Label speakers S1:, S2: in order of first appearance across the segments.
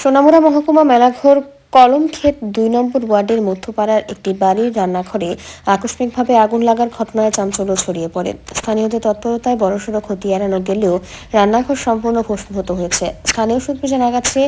S1: সোনামুড়া মহকুমা মেলাঘর কলমক্ষেত দুই নম্বর ওয়ার্ডের মধ্যপাড়ার একটি বাড়ির রান্নাঘরে আকস্মিকভাবে আগুন লাগার ঘটনায় চাঞ্চল্য ছড়িয়ে পড়ে। স্থানীয়দের তৎপরতায় বড়সড় ক্ষতি এড়ানো গেলেও রান্নাঘর সম্পূর্ণ ভস্মীভূত হয়েছে। স্থানীয় সূত্রে জানা গেছে,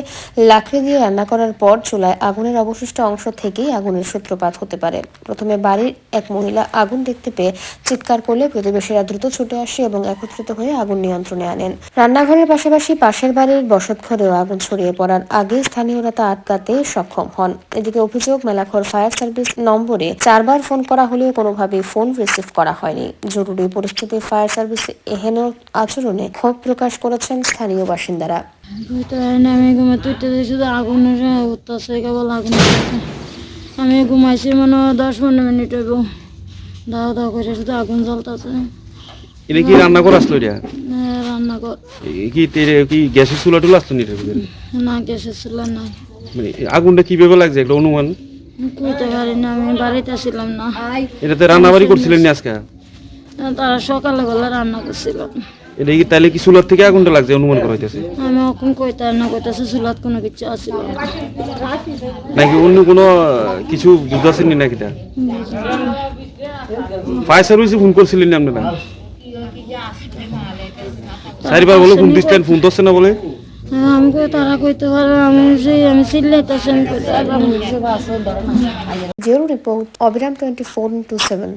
S1: লাকড়ি দিয়ে রান্না করার পর চুলায় আগুনের অবশিষ্ট অংশ থেকেই আগুনের সূত্রপাত হতে পারে। প্রথমে বাড়ির এক মহিলা আগুন দেখতে পেয়ে চিৎকার করলে প্রতিবেশীরা দ্রুত ছুটে আসে এবং একত্রিত হয়ে আগুন নিয়ন্ত্রণে আনেন। রান্নাঘরের পাশাপাশি পাশের বাড়ির বসতঘরেও আগুন ছড়িয়ে পড়ার আগে স্থানীয়রা তা আটকাতে সক্ষম হন এদিকে অভিযোগ মেলাঘর ফায়ার সার্ভিস নম্বরে চারবার ফোন করা হলেও কোনোভাবেই ফোন রিসিভ করা হয়নি। জরুরি পরিস্থিতি ফায়ার সার্ভিস এহেন আচরণে ক্ষোভ প্রকাশ করেছেন স্থানীয় বাসিন্দারা।
S2: আমি শুধু উত্তাসে কেবল আগুন আমি ঘুমাইছি মনে হয় দশ পনেরো মিনিট হইব। দাও দাও করে শুধু আগুন জ্বলতেছে।
S3: এটা কি রান্না করে আসলো এটা?
S2: রান্না কর
S3: কি তে- কি গ্যাসের চুলা টুলা আসতো নি
S2: গ্যাসের ছিল না
S3: মানে আগুনটা কীভাবে লাগছে? একটা অনুমান?
S2: কইতে পারি না আমি বাড়িতে না।
S3: এটাতে রান্নাবাড়ি করছিলেন না আজকে?
S2: তারা সকালে বেলা রান্না করছিল।
S3: এটা কি তাহলে কি চুলার থেকে আগুনটা লাগছে অনুমান করা হইতেছে?
S2: আমি এখন কইতে না কইতেছে কোনো কিছু
S3: নাকি অন্য কোনো কিছু বুঝতেছেন নি নাকি ফায়ার সার্ভিসে ফোন করছিলেন না আপনারা? চারিবার বলে ফোন দিচ্ছেন ফোন ধরছে না বলে?
S2: আমি কই তারা কইতে পারে আমি সেই, আমি চিল্লাইতেছি আমি কইতে পারলাম না।
S1: জিরো রিপোর্ট অবিরাম টোয়েন্টি ফোর ইন্টু সেভেন